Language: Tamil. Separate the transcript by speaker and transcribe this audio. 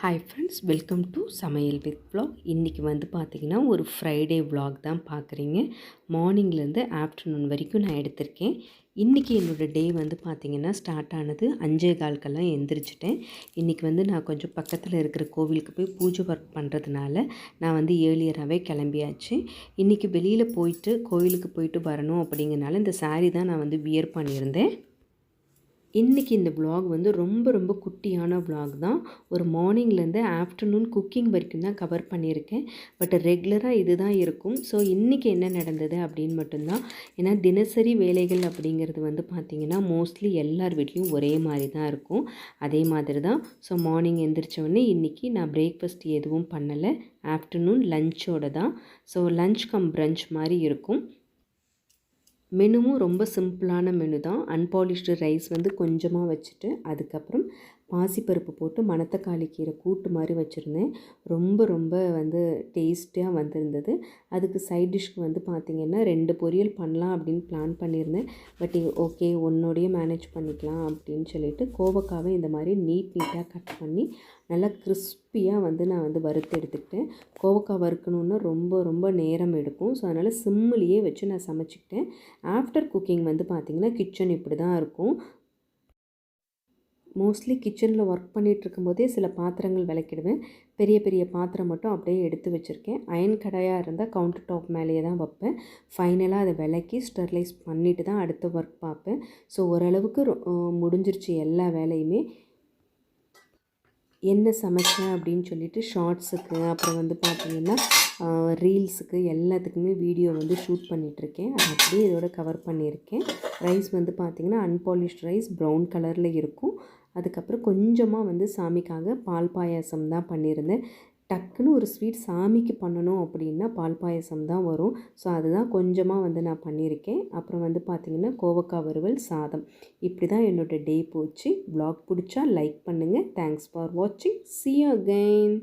Speaker 1: Hi friends welcome to samayal with blog இன்றைக்கி வந்து பார்த்திங்கன்னா ஒரு ஃப்ரைடே ப்ளாக் தான் பார்க்குறீங்க மார்னிங்லேருந்து ஆஃப்டர்நூன் வரைக்கும் நான் எடுத்திருக்கேன். இன்றைக்கி என்னோடய டே வந்து பார்த்திங்கன்னா ஸ்டார்ட் ஆனது அஞ்சே கால்க்கெல்லாம் எந்திரிச்சிட்டேன். இன்றைக்கி வந்து நான் கொஞ்சம் பக்கத்தில் இருக்கிற கோவிலுக்கு போய் பூஜை ஒர்க் பண்ணுறதுனால நான் வந்து ஏர்லியராகவே கிளம்பியாச்சு. இன்றைக்கி வெளியில் போயிட்டு கோவிலுக்கு போயிட்டு வரணும் அப்படிங்கிறனால இந்த saree தான் நான் வந்து வியர் பண்ணியிருந்தேன். இன்றைக்கி இந்த vlog வந்து ரொம்ப ரொம்ப குட்டியான vlog தான். ஒரு மார்னிங்லேருந்து ஆஃப்டர்நூன் குக்கிங் வரைக்கும் தான் கவர் பண்ணியிருக்கேன். பட் ரெகுலராக இது தான் இருக்கும். ஸோ இன்றைக்கி என்ன நடந்தது அப்படின்னு மட்டும்தான். ஏன்னா தினசரி வேலைகள் அப்படிங்கிறது வந்து பார்த்திங்கன்னா மோஸ்ட்லி எல்லார் வீட்லேயும் ஒரே மாதிரி தான் இருக்கும். அதே மாதிரி தான். ஸோ மார்னிங் எந்திரிச்சோடனே இன்றைக்கி நான் பிரேக்ஃபாஸ்ட் எதுவும் பண்ணலை. ஆஃப்டர்நூன் லஞ்சோட தான். ஸோ லஞ்ச் கம் பிரஞ்ச் மாதிரி இருக்கும். மெனுவும் ரொம்ப சிம்பிளான மெனு தான் அன்பாலிஷ்டு ரைஸ் வந்து கொஞ்சமாக வச்சுட்டு அதுக்கப்புறம் பாசிப்பருப்பு போட்டு மணத்தக்காளி கீரை கூட்டு மாதிரி வச்சுருந்தேன். ரொம்ப ரொம்ப வந்து டேஸ்ட்டாக வந்திருந்தது. அதுக்கு சைட் டிஷ்க்கு வந்து பார்த்திங்கன்னா ரெண்டு பொரியல் பண்ணலாம் அப்படின்னு பிளான் பண்ணியிருந்தேன். பட் ஓகே ஒன்னோடையே மேனேஜ் பண்ணிக்கலாம் அப்படின்னு சொல்லிட்டு கோவக்காவை இந்த மாதிரி நீட் நீட்டாக கட் பண்ணி நல்லா கிறிஸ்பியாக வந்து நான் வந்து வறுத்து எடுத்துக்கிட்டேன். கோவக்காய் வறுக்கணுன்னா ரொம்ப ரொம்ப நேரம் எடுக்கும். ஸோ அதனால் சிம்மிலேயே வச்சு நான் சமைச்சிக்கிட்டேன். ஆஃப்டர் குக்கிங் வந்து பார்த்திங்கன்னா கிச்சன் இப்படி தான் இருக்கும். மோஸ்ட்லி கிச்சனில் ஒர்க் பண்ணிகிட்டு இருக்கும்போதே சில பாத்திரங்கள் விளக்கிடுவேன். பெரிய பெரிய பாத்திரம் மட்டும் அப்படியே எடுத்து வச்சுருக்கேன். அயன் கடையாக இருந்தால் கவுண்டர் டாப் மேலேயே தான் வைப்பேன். ஃபைனலாக அதை விளக்கி ஸ்டெர்லைஸ் பண்ணிவிட்டு தான் அடுத்த ஒர்க் பார்ப்பேன். ஸோ ஓரளவுக்கு ரொ- முடிஞ்சிருச்சு எல்லா வேலையுமே. என்ன சமைச்சேன் அப்படின்னு சொல்லிட்டு ஷார்ட்ஸுக்கு அப்புறம் வந்து பார்த்தீங்கன்னா ரீல்ஸுக்கு எல்லாத்துக்குமே வீடியோ வந்து ஷூட் பண்ணிகிட்ருக்கேன் அது அப்படியே இதோட கவர் பண்ணியிருக்கேன். ரைஸ் வந்து பார்த்திங்கன்னா அன்பாலிஷ்ட் ரைஸ் ப்ரௌன் கலரில் இருக்கும். அதுக்கப்புறம் கொஞ்சமாக வந்து சாமிக்காக பால் பாயாசம் தான் பண்ணியிருந்தேன். டக்குன்னு ஒரு ஸ்வீட் சாமிக்கு பண்ணணும் அப்படின்னா பால் பாயசம் தான் வரும். ஸோ அதுதான் கொஞ்சமாக வந்து நான் பண்ணியிருக்கேன். அப்புறம் வந்து பார்த்திங்கன்னா கோவக்காய் வறுவல் சாதம். இப்படி தான் என்னோடய டே போச்சு. ப்ளாக் பிடிச்சா லைக் பண்ணுங்கள் தேங்க்ஸ் ஃபார் வாட்சிங். See again